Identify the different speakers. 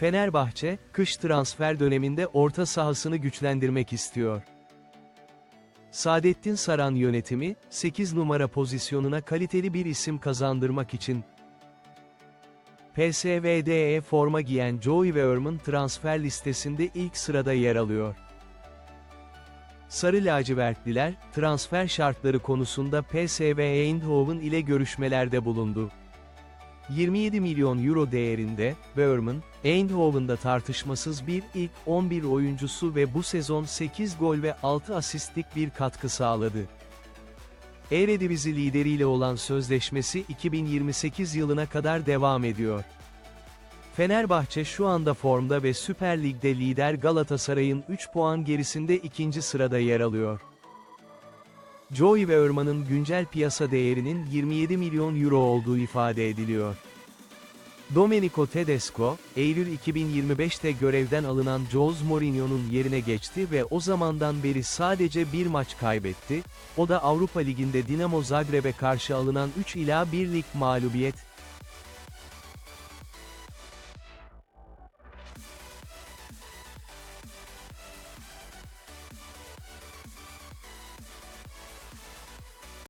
Speaker 1: Fenerbahçe, kış transfer döneminde orta sahasını güçlendirmek istiyor. Saadettin Saran yönetimi, 8 numara pozisyonuna kaliteli bir isim kazandırmak için PSV'de forma giyen Joey ve Erman transfer listesinde ilk sırada yer alıyor. Sarı lacivertliler, transfer şartları konusunda PSV Eindhoven ile görüşmelerde bulundu. 27 milyon euro değerinde, Böhrman, Eindhoven'da tartışmasız bir ilk 11 oyuncusu ve bu sezon 8 gol ve 6 asistlik bir katkı sağladı. Eredivisie lideriyle olan sözleşmesi 2028 yılına kadar devam ediyor. Fenerbahçe şu anda formda ve Süper Lig'de lider Galatasaray'ın 3 puan gerisinde ikinci sırada yer alıyor. Joey ve Erman'ın güncel piyasa değerinin 27 milyon euro olduğu ifade ediliyor. Domenico Tedesco, Eylül 2025'te görevden alınan Jose Mourinho'nun yerine geçti ve o zamandan beri sadece bir maç kaybetti, o da Avrupa Ligi'nde Dinamo Zagreb'e karşı alınan 3 ila 1 lig mağlubiyet,